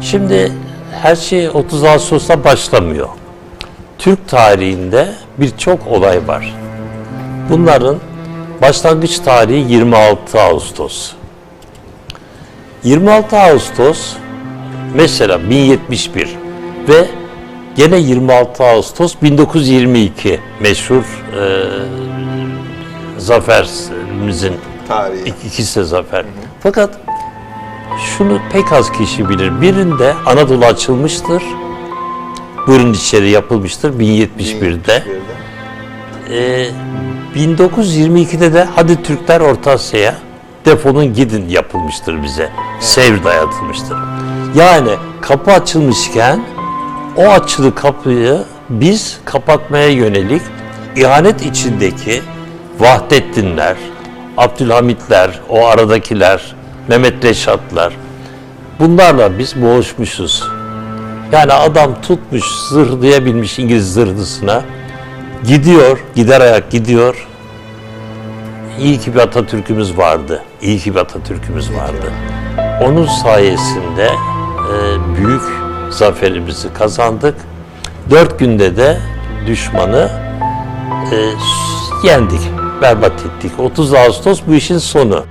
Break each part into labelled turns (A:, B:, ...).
A: Şimdi her şey 30 Ağustos'ta başlamıyor. Türk tarihinde birçok olay var. Bunların başlangıç tarihi 26 Ağustos. 26 Ağustos mesela 1071 ve gene 26 Ağustos 1922 meşhur e, zaferimizin
B: Tarihi.
A: İk- İkisi zafer. Fakat şunu pek az kişi bilir. Birinde Anadolu açılmıştır. Buyurun içeri yapılmıştır 1071'de. Ee, 1922'de de hadi Türkler Orta Asya'ya defolun gidin yapılmıştır bize. Sevr dayatılmıştır. Yani kapı açılmışken o açılı kapıyı biz kapatmaya yönelik ihanet içindeki Vahdettinler, Abdülhamitler, o aradakiler, Mehmet Reşatlar bunlarla biz boğuşmuşuz. Yani adam tutmuş, zırhlayabilmiş İngiliz zırhlısına. Gidiyor, gider ayak gidiyor. İyi ki bir Atatürk'ümüz vardı. İyi ki bir Atatürk'ümüz vardı. Onun sayesinde e, büyük zaferimizi kazandık. Dört günde de düşmanı e, yendik, berbat ettik. 30 Ağustos bu işin sonu.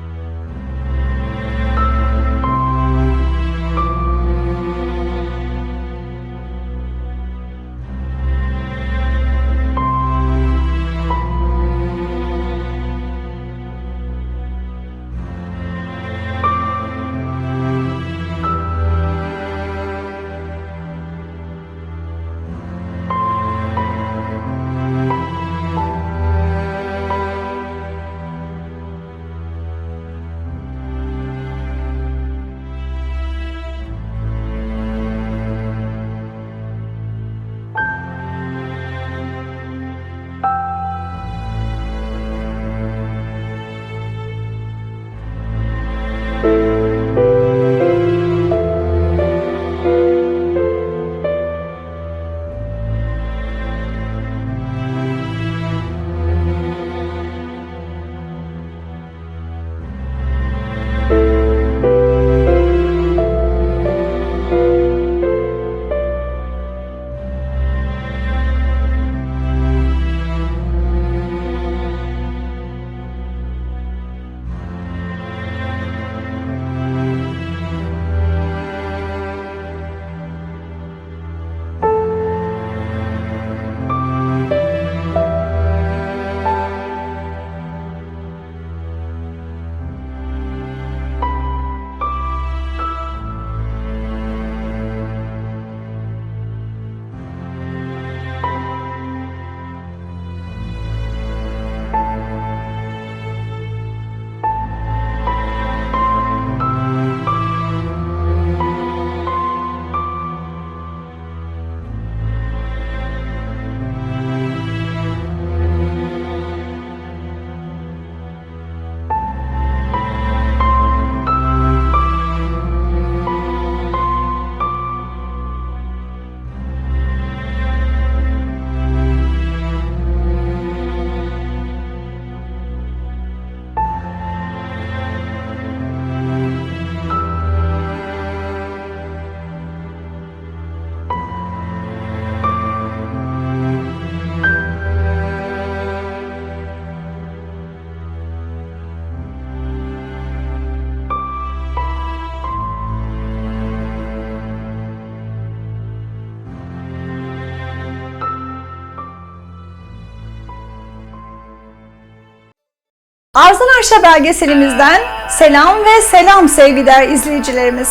C: Arzan Arşa belgeselimizden selam ve selam sevgiler izleyicilerimiz.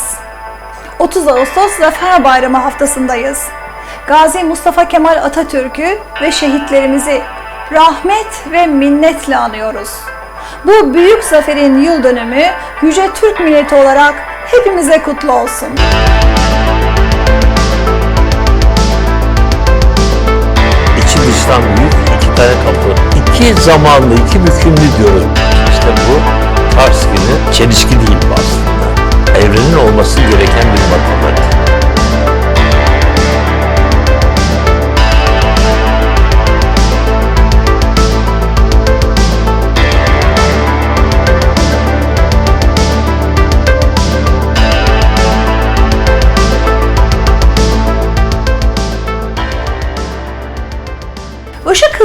C: 30 Ağustos Zafer Bayramı haftasındayız. Gazi Mustafa Kemal Atatürk'ü ve şehitlerimizi rahmet ve minnetle anıyoruz. Bu büyük zaferin yıl dönümü Yüce Türk milleti olarak hepimize kutlu olsun.
A: İçi dıştan büyük iki tane kapı. İki zamanlı, iki bükümlü diyoruz. İşte bu günü çelişki değil aslında. Evrenin olması gereken bir matematik.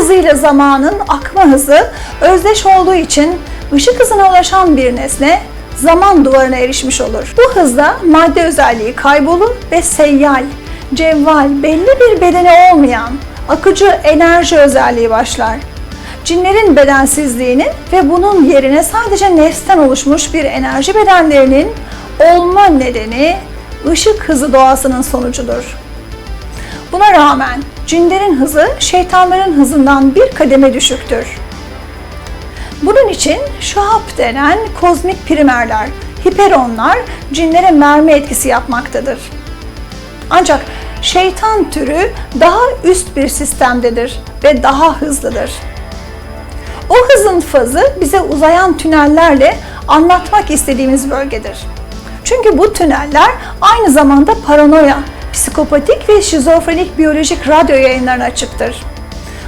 C: Hızıyla zamanın akma hızı özdeş olduğu için ışık hızına ulaşan bir nesne zaman duvarına erişmiş olur. Bu hızda madde özelliği kaybolur ve seyyal, cevval, belli bir bedeni olmayan akıcı enerji özelliği başlar. Cinlerin bedensizliğinin ve bunun yerine sadece nefsten oluşmuş bir enerji bedenlerinin olma nedeni ışık hızı doğasının sonucudur. Buna rağmen cinlerin hızı şeytanların hızından bir kademe düşüktür. Bunun için şahap denen kozmik primerler, hiperonlar cinlere mermi etkisi yapmaktadır. Ancak şeytan türü daha üst bir sistemdedir ve daha hızlıdır. O hızın fazı bize uzayan tünellerle anlatmak istediğimiz bölgedir. Çünkü bu tüneller aynı zamanda paranoya, psikopatik ve şizofrenik biyolojik radyo yayınlarına açıktır.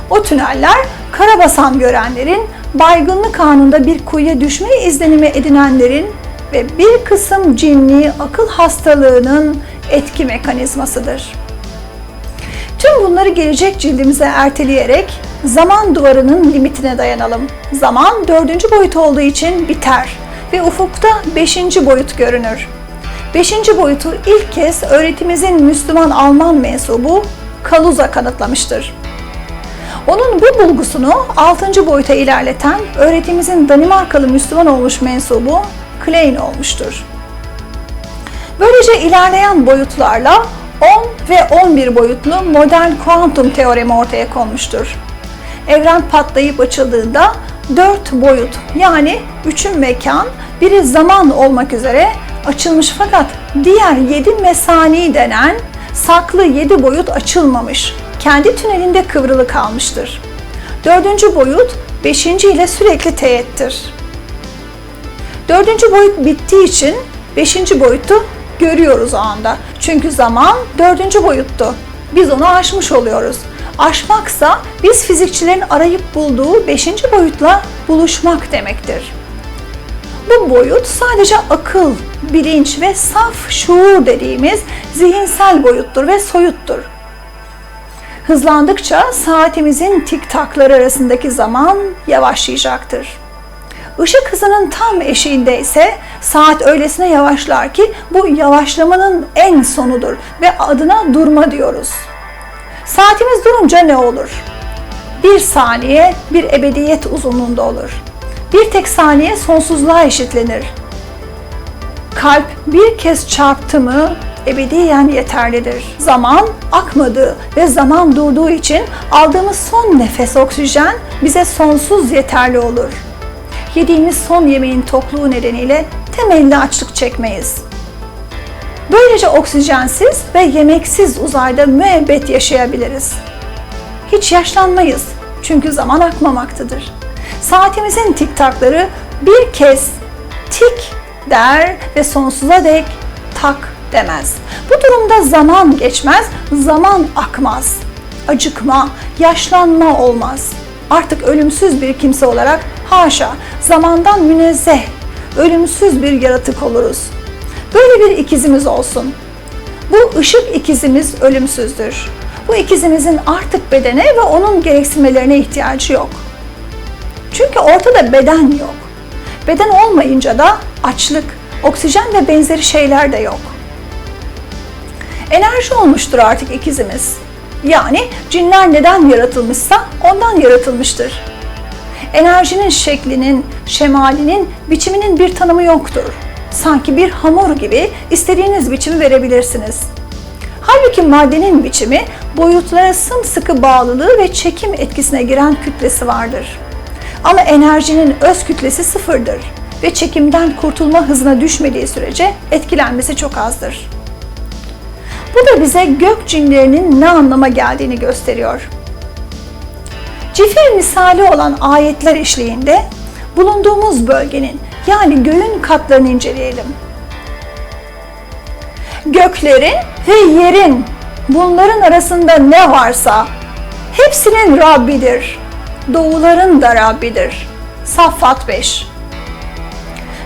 C: O tüneller karabasan görenlerin, baygınlık anında bir kuyuya düşme izlenimi edinenlerin ve bir kısım cinli akıl hastalığının etki mekanizmasıdır. Tüm bunları gelecek cildimize erteleyerek zaman duvarının limitine dayanalım. Zaman dördüncü boyut olduğu için biter ve ufukta beşinci boyut görünür. Beşinci boyutu ilk kez öğretimizin Müslüman Alman mensubu Kaluza kanıtlamıştır. Onun bu bulgusunu 6. boyuta ilerleten öğretimizin Danimarkalı Müslüman olmuş mensubu Klein olmuştur. Böylece ilerleyen boyutlarla 10 ve 11 boyutlu modern kuantum teoremi ortaya konmuştur. Evren patlayıp açıldığında 4 boyut yani üçün mekan, biri zaman olmak üzere açılmış fakat diğer 7 mesani denen saklı 7 boyut açılmamış. Kendi tünelinde kıvrılı kalmıştır. Dördüncü boyut 5. ile sürekli teğettir. Dördüncü boyut bittiği için beşinci boyutu görüyoruz o anda. Çünkü zaman dördüncü boyuttu. Biz onu aşmış oluyoruz. Aşmaksa biz fizikçilerin arayıp bulduğu beşinci boyutla buluşmak demektir. Bu boyut sadece akıl, bilinç ve saf şuur dediğimiz zihinsel boyuttur ve soyuttur. Hızlandıkça saatimizin tik takları arasındaki zaman yavaşlayacaktır. Işık hızının tam eşiğinde ise saat öylesine yavaşlar ki bu yavaşlamanın en sonudur ve adına durma diyoruz. Saatimiz durunca ne olur? Bir saniye bir ebediyet uzunluğunda olur. Bir tek saniye sonsuzluğa eşitlenir. Kalp bir kez çarptı mı ebediyen yeterlidir. Zaman akmadığı ve zaman durduğu için aldığımız son nefes oksijen bize sonsuz yeterli olur. Yediğimiz son yemeğin tokluğu nedeniyle temelli açlık çekmeyiz. Böylece oksijensiz ve yemeksiz uzayda müebbet yaşayabiliriz. Hiç yaşlanmayız çünkü zaman akmamaktadır. Saatimizin tiktakları bir kez tik der ve sonsuza dek tak demez. Bu durumda zaman geçmez, zaman akmaz. Acıkma, yaşlanma olmaz. Artık ölümsüz bir kimse olarak haşa zamandan münezzeh, ölümsüz bir yaratık oluruz. Böyle bir ikizimiz olsun. Bu ışık ikizimiz ölümsüzdür. Bu ikizimizin artık bedene ve onun gereksinmelerine ihtiyacı yok. Çünkü ortada beden yok. Beden olmayınca da açlık, oksijen ve benzeri şeyler de yok. Enerji olmuştur artık ikizimiz. Yani cinler neden yaratılmışsa ondan yaratılmıştır. Enerjinin şeklinin, şemalinin, biçiminin bir tanımı yoktur. Sanki bir hamur gibi istediğiniz biçimi verebilirsiniz. Halbuki maddenin biçimi boyutlara sımsıkı bağlılığı ve çekim etkisine giren kütlesi vardır. Ama enerjinin öz kütlesi sıfırdır ve çekimden kurtulma hızına düşmediği sürece etkilenmesi çok azdır. Bu da bize gök cinlerinin ne anlama geldiğini gösteriyor. Cifir misali olan ayetler eşliğinde bulunduğumuz bölgenin yani göğün katlarını inceleyelim. Göklerin ve yerin bunların arasında ne varsa hepsinin Rabbidir. Doğuların da Rabbidir. Saffat 5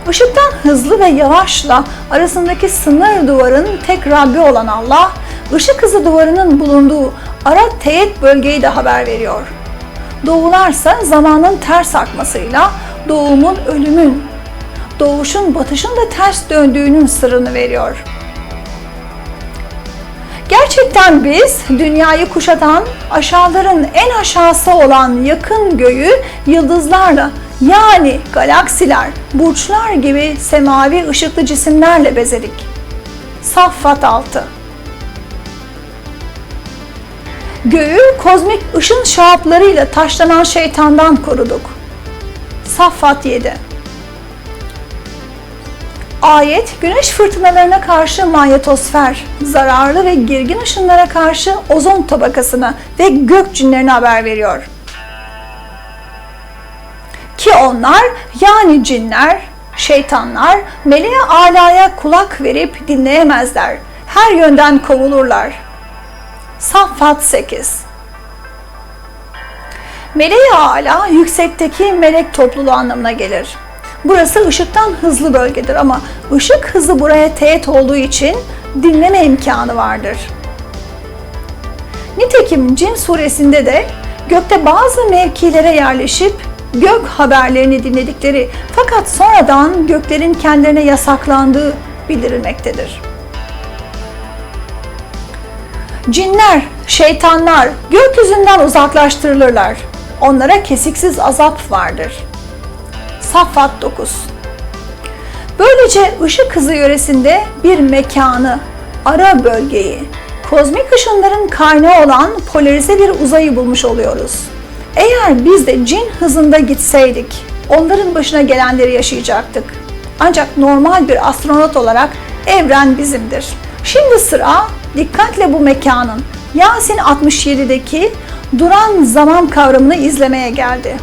C: Işıktan hızlı ve yavaşla arasındaki sınır duvarın tek Rabbi olan Allah, ışık hızı duvarının bulunduğu ara teğet bölgeyi de haber veriyor. Doğularsa zamanın ters akmasıyla doğumun ölümün, doğuşun batışın da ters döndüğünün sırrını veriyor. Gerçekten biz dünyayı kuşatan aşağıların en aşağısı olan yakın göğü yıldızlarla yani galaksiler, burçlar gibi semavi ışıklı cisimlerle bezedik. Saffat 6 Göğü kozmik ışın şahaplarıyla taşlanan şeytandan koruduk. Saffat 7 Ayet, güneş fırtınalarına karşı manyetosfer, zararlı ve girgin ışınlara karşı ozon tabakasına ve gök cinlerine haber veriyor. Ki onlar yani cinler, şeytanlar meleğe alaya kulak verip dinleyemezler. Her yönden kovulurlar. Saffat 8 Meleğe ala yüksekteki melek topluluğu anlamına gelir. Burası ışıktan hızlı bölgedir ama ışık hızı buraya teğet olduğu için dinleme imkanı vardır. Nitekim Cin suresinde de gökte bazı mevkilere yerleşip gök haberlerini dinledikleri fakat sonradan göklerin kendilerine yasaklandığı bildirilmektedir. Cinler, şeytanlar gökyüzünden uzaklaştırılırlar. Onlara kesiksiz azap vardır. Saffat 9 Böylece ışık hızı yöresinde bir mekanı, ara bölgeyi, kozmik ışınların kaynağı olan polarize bir uzayı bulmuş oluyoruz. Eğer biz de cin hızında gitseydik, onların başına gelenleri yaşayacaktık. Ancak normal bir astronot olarak evren bizimdir. Şimdi sıra dikkatle bu mekanın Yasin 67'deki duran zaman kavramını izlemeye geldi.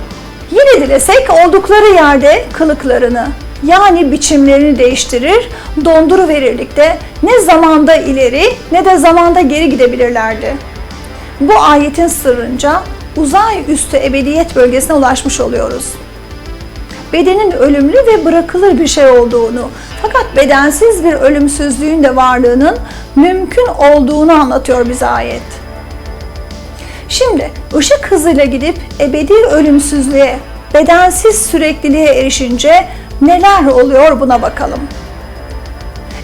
C: Yine dilesek oldukları yerde kılıklarını yani biçimlerini değiştirir, donduru verirlik de ne zamanda ileri ne de zamanda geri gidebilirlerdi. Bu ayetin sırrınca uzay üstü ebediyet bölgesine ulaşmış oluyoruz. Bedenin ölümlü ve bırakılır bir şey olduğunu fakat bedensiz bir ölümsüzlüğün de varlığının mümkün olduğunu anlatıyor bize ayet. Şimdi ışık hızıyla gidip ebedi ölümsüzlüğe, bedensiz sürekliliğe erişince neler oluyor buna bakalım.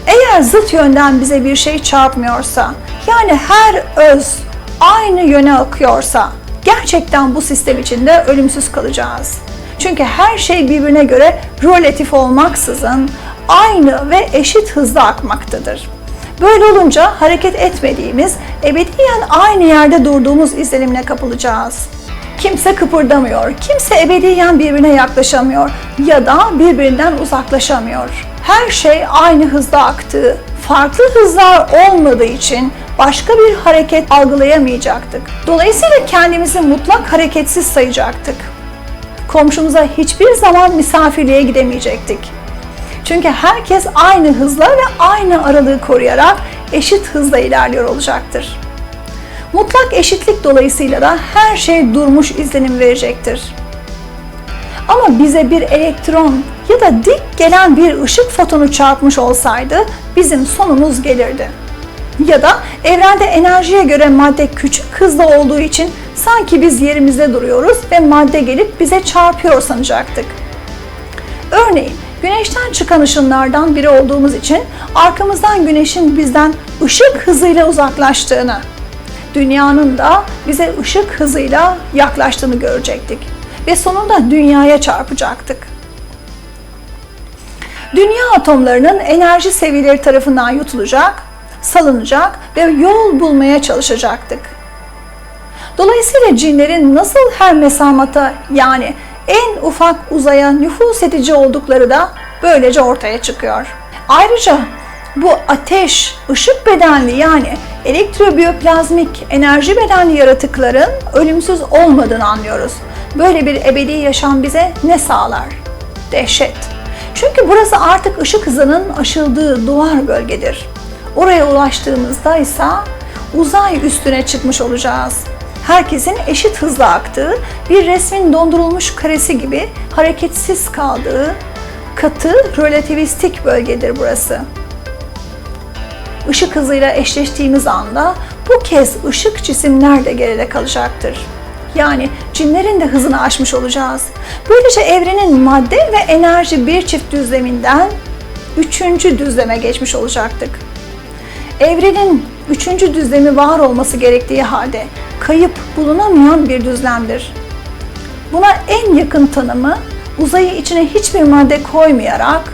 C: Eğer zıt yönden bize bir şey çarpmıyorsa, yani her öz aynı yöne akıyorsa, gerçekten bu sistem içinde ölümsüz kalacağız. Çünkü her şey birbirine göre relatif olmaksızın aynı ve eşit hızda akmaktadır. Böyle olunca hareket etmediğimiz, ebediyen aynı yerde durduğumuz izlenimine kapılacağız. Kimse kıpırdamıyor, kimse ebediyen birbirine yaklaşamıyor ya da birbirinden uzaklaşamıyor. Her şey aynı hızda aktığı, farklı hızlar olmadığı için başka bir hareket algılayamayacaktık. Dolayısıyla kendimizi mutlak hareketsiz sayacaktık. Komşumuza hiçbir zaman misafirliğe gidemeyecektik. Çünkü herkes aynı hızla ve aynı aralığı koruyarak eşit hızla ilerliyor olacaktır. Mutlak eşitlik dolayısıyla da her şey durmuş izlenim verecektir. Ama bize bir elektron ya da dik gelen bir ışık fotonu çarpmış olsaydı bizim sonumuz gelirdi. Ya da evrende enerjiye göre madde küçük hızda olduğu için sanki biz yerimizde duruyoruz ve madde gelip bize çarpıyor sanacaktık. Örneğin güneşten çıkan ışınlardan biri olduğumuz için arkamızdan güneşin bizden ışık hızıyla uzaklaştığını, dünyanın da bize ışık hızıyla yaklaştığını görecektik ve sonunda dünyaya çarpacaktık. Dünya atomlarının enerji seviyeleri tarafından yutulacak, salınacak ve yol bulmaya çalışacaktık. Dolayısıyla cinlerin nasıl her mesamata yani en ufak uzaya nüfus edici oldukları da böylece ortaya çıkıyor. Ayrıca bu ateş, ışık bedenli yani elektrobiyoplazmik enerji bedenli yaratıkların ölümsüz olmadığını anlıyoruz. Böyle bir ebedi yaşam bize ne sağlar? Dehşet. Çünkü burası artık ışık hızının aşıldığı duvar bölgedir. Oraya ulaştığımızda ise uzay üstüne çıkmış olacağız. Herkesin eşit hızla aktığı, bir resmin dondurulmuş karesi gibi hareketsiz kaldığı katı relativistik bölgedir burası. Işık hızıyla eşleştiğimiz anda bu kez ışık cisimler de geride kalacaktır. yani cinlerin de hızını aşmış olacağız. Böylece evrenin madde ve enerji bir çift düzleminden üçüncü düzleme geçmiş olacaktık. Evrenin üçüncü düzlemi var olması gerektiği halde kayıp bulunamayan bir düzlemdir. Buna en yakın tanımı uzayı içine hiçbir madde koymayarak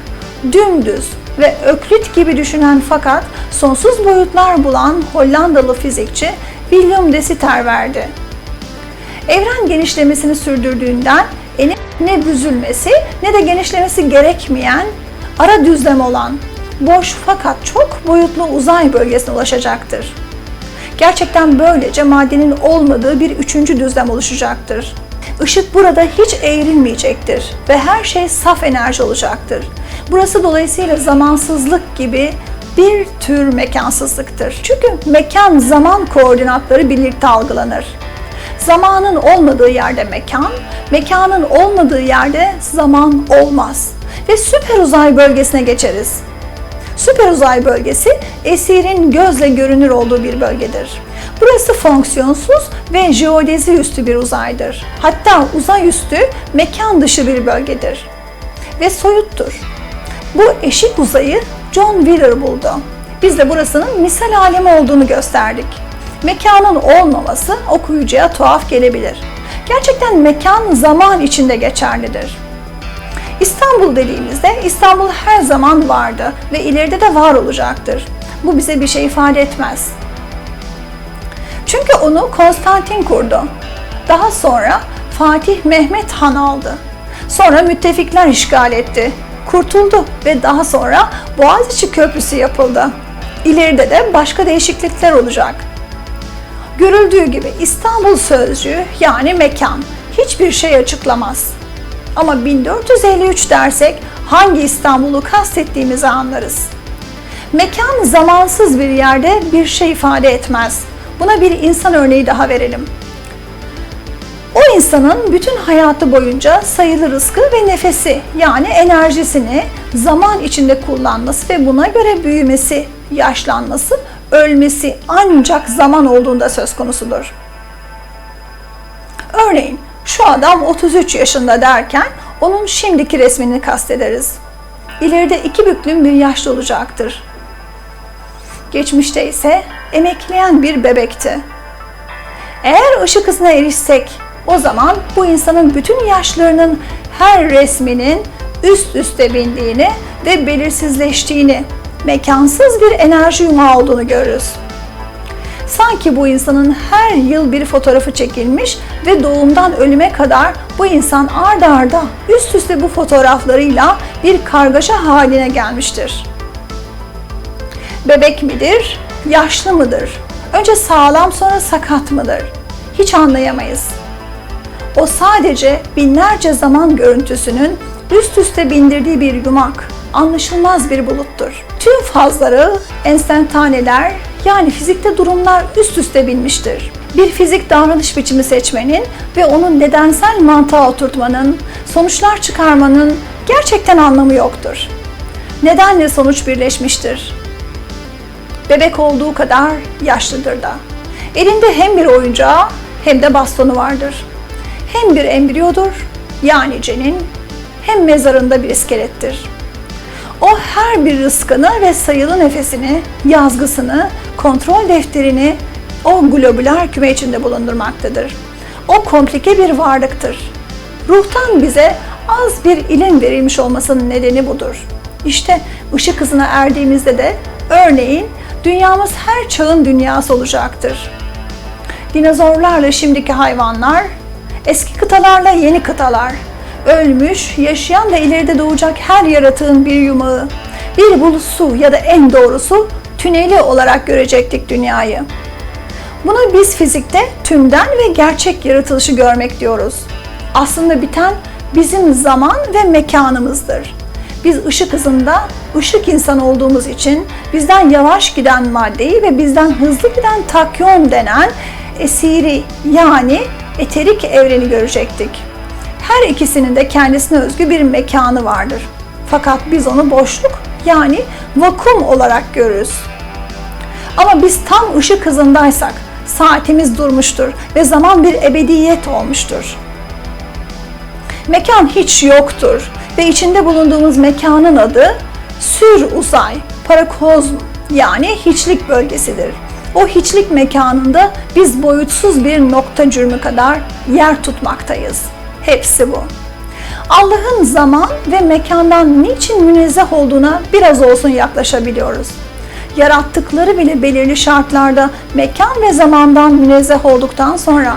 C: dümdüz ve öklit gibi düşünen fakat sonsuz boyutlar bulan Hollandalı fizikçi William de Sitter verdi. Evren genişlemesini sürdürdüğünden ne büzülmesi ne de genişlemesi gerekmeyen ara düzlem olan boş fakat çok boyutlu uzay bölgesine ulaşacaktır. Gerçekten böylece maddenin olmadığı bir üçüncü düzlem oluşacaktır. Işık burada hiç eğrilmeyecektir ve her şey saf enerji olacaktır. Burası dolayısıyla zamansızlık gibi bir tür mekansızlıktır. Çünkü mekan zaman koordinatları birlikte algılanır. Zamanın olmadığı yerde mekan, mekanın olmadığı yerde zaman olmaz. Ve süper uzay bölgesine geçeriz. Süper uzay bölgesi esirin gözle görünür olduğu bir bölgedir. Burası fonksiyonsuz ve jeodezi üstü bir uzaydır. Hatta uzay üstü mekan dışı bir bölgedir ve soyuttur. Bu eşik uzayı John Wheeler buldu. Biz de burasının misal alemi olduğunu gösterdik. Mekanın olmaması okuyucuya tuhaf gelebilir. Gerçekten mekan zaman içinde geçerlidir. İstanbul dediğimizde İstanbul her zaman vardı ve ileride de var olacaktır. Bu bize bir şey ifade etmez. Çünkü onu Konstantin kurdu. Daha sonra Fatih Mehmet Han aldı. Sonra müttefikler işgal etti. Kurtuldu ve daha sonra Boğaziçi Köprüsü yapıldı. İleride de başka değişiklikler olacak. Görüldüğü gibi İstanbul sözcüğü yani mekan hiçbir şey açıklamaz. Ama 1453 dersek hangi İstanbul'u kastettiğimizi anlarız. Mekan zamansız bir yerde bir şey ifade etmez. Buna bir insan örneği daha verelim. O insanın bütün hayatı boyunca sayılı rızkı ve nefesi yani enerjisini zaman içinde kullanması ve buna göre büyümesi, yaşlanması, ölmesi ancak zaman olduğunda söz konusudur. Örneğin şu adam 33 yaşında derken onun şimdiki resmini kastederiz. İleride iki büklüm bir yaşlı olacaktır. Geçmişte ise emekleyen bir bebekti. Eğer ışık hızına erişsek o zaman bu insanın bütün yaşlarının her resminin üst üste bindiğini ve belirsizleştiğini, mekansız bir enerji yumağı olduğunu görürüz. Sanki bu insanın her yıl bir fotoğrafı çekilmiş ve doğumdan ölüme kadar bu insan arda arda üst üste bu fotoğraflarıyla bir kargaşa haline gelmiştir. Bebek midir, yaşlı mıdır? Önce sağlam sonra sakat mıdır? Hiç anlayamayız. O sadece binlerce zaman görüntüsünün üst üste bindirdiği bir yumak, anlaşılmaz bir buluttur. Tüm fazları, enstantaneler yani fizikte durumlar üst üste binmiştir. Bir fizik davranış biçimi seçmenin ve onun nedensel mantığa oturtmanın, sonuçlar çıkarmanın gerçekten anlamı yoktur. Nedenle sonuç birleşmiştir. Bebek olduğu kadar yaşlıdır da. Elinde hem bir oyuncağı hem de bastonu vardır. Hem bir embriyodur yani cenin hem mezarında bir iskelettir. O her bir rızkını ve sayılı nefesini, yazgısını, kontrol defterini o globüler küme içinde bulundurmaktadır. O komplike bir varlıktır. Ruhtan bize az bir ilim verilmiş olmasının nedeni budur. İşte ışık hızına erdiğimizde de örneğin dünyamız her çağın dünyası olacaktır. Dinozorlarla şimdiki hayvanlar, eski kıtalarla yeni kıtalar, ölmüş, yaşayan ve ileride doğacak her yaratığın bir yumağı, bir bulusu ya da en doğrusu tüneli olarak görecektik dünyayı. Buna biz fizikte tümden ve gerçek yaratılışı görmek diyoruz. Aslında biten bizim zaman ve mekanımızdır. Biz ışık hızında ışık insan olduğumuz için bizden yavaş giden maddeyi ve bizden hızlı giden takyon denen esiri yani eterik evreni görecektik. Her ikisinin de kendisine özgü bir mekanı vardır. Fakat biz onu boşluk yani vakum olarak görürüz. Ama biz tam ışık hızındaysak, saatimiz durmuştur ve zaman bir ebediyet olmuştur. Mekan hiç yoktur ve içinde bulunduğumuz mekanın adı sür uzay, parakozm yani hiçlik bölgesidir. O hiçlik mekanında biz boyutsuz bir nokta cürmü kadar yer tutmaktayız. Hepsi bu. Allah'ın zaman ve mekandan niçin münezzeh olduğuna biraz olsun yaklaşabiliyoruz. Yarattıkları bile belirli şartlarda mekan ve zamandan münezzeh olduktan sonra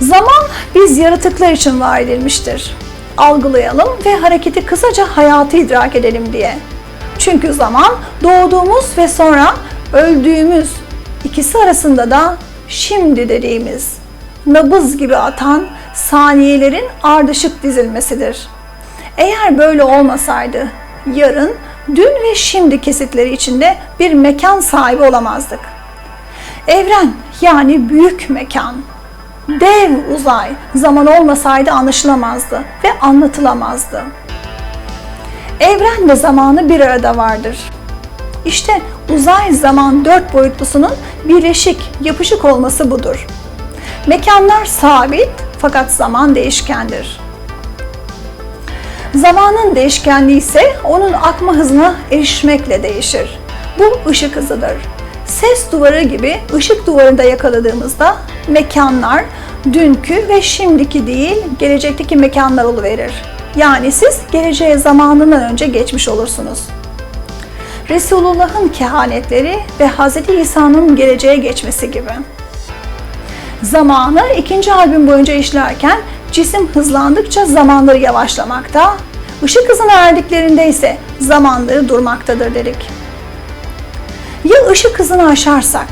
C: Zaman biz yaratıklar için var edilmiştir. Algılayalım ve hareketi kısaca hayatı idrak edelim diye. Çünkü zaman doğduğumuz ve sonra öldüğümüz ikisi arasında da şimdi dediğimiz nabız gibi atan saniyelerin ardışık dizilmesidir. Eğer böyle olmasaydı yarın, dün ve şimdi kesitleri içinde bir mekan sahibi olamazdık. Evren yani büyük mekan, dev uzay zaman olmasaydı anlaşılamazdı ve anlatılamazdı. Evren ve zamanı bir arada vardır. İşte uzay zaman dört boyutlusunun birleşik, yapışık olması budur. Mekanlar sabit fakat zaman değişkendir. Zamanın değişkenliği ise onun akma hızına erişmekle değişir. Bu ışık hızıdır. Ses duvarı gibi ışık duvarında yakaladığımızda mekanlar dünkü ve şimdiki değil, gelecekteki mekanlar oluverir. Yani siz geleceğe zamanından önce geçmiş olursunuz. Resulullah'ın kehanetleri ve Hz. İsa'nın geleceğe geçmesi gibi. Zamanı ikinci albüm boyunca işlerken cisim hızlandıkça zamanları yavaşlamakta, ışık hızına erdiklerinde ise zamanları durmaktadır dedik. Ya ışık hızını aşarsak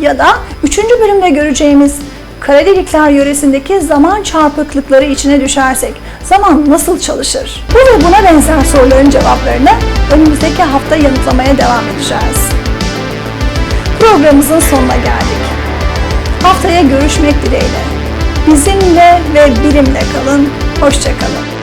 C: ya da üçüncü bölümde göreceğimiz kara delikler yöresindeki zaman çarpıklıkları içine düşersek zaman nasıl çalışır? Bu ve buna benzer soruların cevaplarını önümüzdeki hafta yanıtlamaya devam edeceğiz. Programımızın sonuna geldik. Haftaya görüşmek dileğiyle. Bizimle ve bilimle kalın. Hoşçakalın.